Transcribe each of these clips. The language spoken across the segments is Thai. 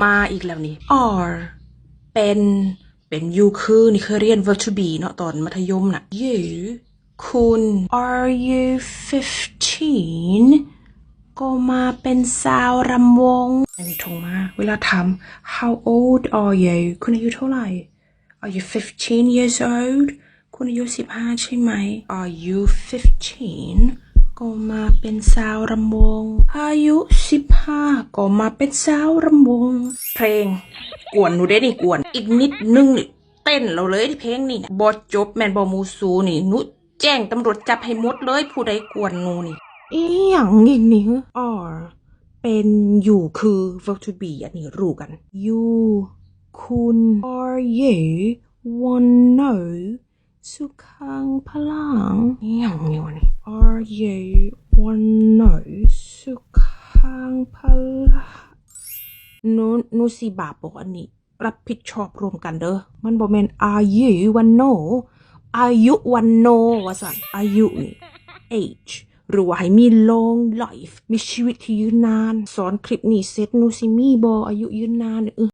มาอีกแล้วนี่ are เป็นเป็นยูคือนี่เคยเรียน verb to be เนาะตอนมัธยมน่ะ you คุณ are you fifteen ก็มาเป็นสาวรำวงอันนี้ทงมาเวลาถาม how old are you คุณอายุเท่าไหร่ are you fifteen years old คุณอายุสิบห้าใช่ไหม are you fifteen ก็มาเป็นสาวรำวง อายุสิบห้าก็มาเป็นสาวรำวง เพลง กวนหนูได้นี่กวน อีกนิดนึงนี่เต้นเราเลยที่เพลงนี่นะบอจบแมนบอมูซูนี่หนุแจ้งตำรวจจับให้หมดเลยผู้ใดกวนหนูนี่อีหยังอีกนี่ are เป็นอยู่คือ verb to be อันนี้รู้กัน you คุณ are you one no สุขังพลังอีหยังนี่วะนี่ are you one no สุขังพลังหนูนูสิบาปบอกอันนี้ รับผิดชอบรวมกันเด้อ มันบอกแมน are you one no อายุวันโนว่าสันอายุนี่ age หรือว่าให้มี long life มีชีวิตที่ยืนนาน สอนคลิปนี้เสร็จนูสิมีบออายุยืนนานเออ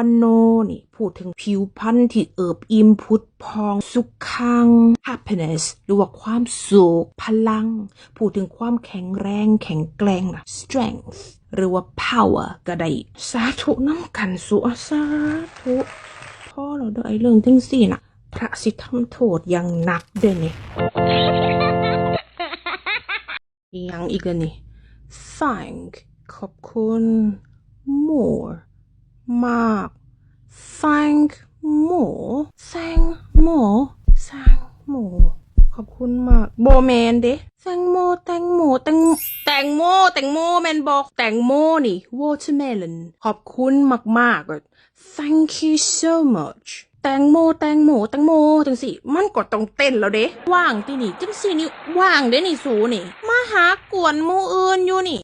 วันโนนี่พูดถึงผิวพรรณที่เอิบอิ่มพุทธพองสุขขัง happiness หรือว่าความสุขพลัง พูดถึงความแข็งแรงแข็งแกร่ง strength หรือว่า power ก็ได้สาธุน้ำกันสุอะสาธุพ่อเราเด้อไอเรื่องจังสี่น่ะพระสิทำโทษอย่างหนักเด้อนี่ยังอีกแล้วนี่ thank ขอบคุณ more มาก thank more thank more thank more ขอบคุณมากโบแมนเด้แตงโมแตงโมแตงแตงโมแตงโมแมนบอกแตงโมนี่ watermelon ขอบคุณมากๆอะ thank you so much แตงโมแตงโมแตงโมจังสิมันก็ต้องเต้นแล้วเด้ว่างที่นี่จังสินี่ว่างเด้นี่สูนี่ มาหากวนหมูอื่นอยู่นี่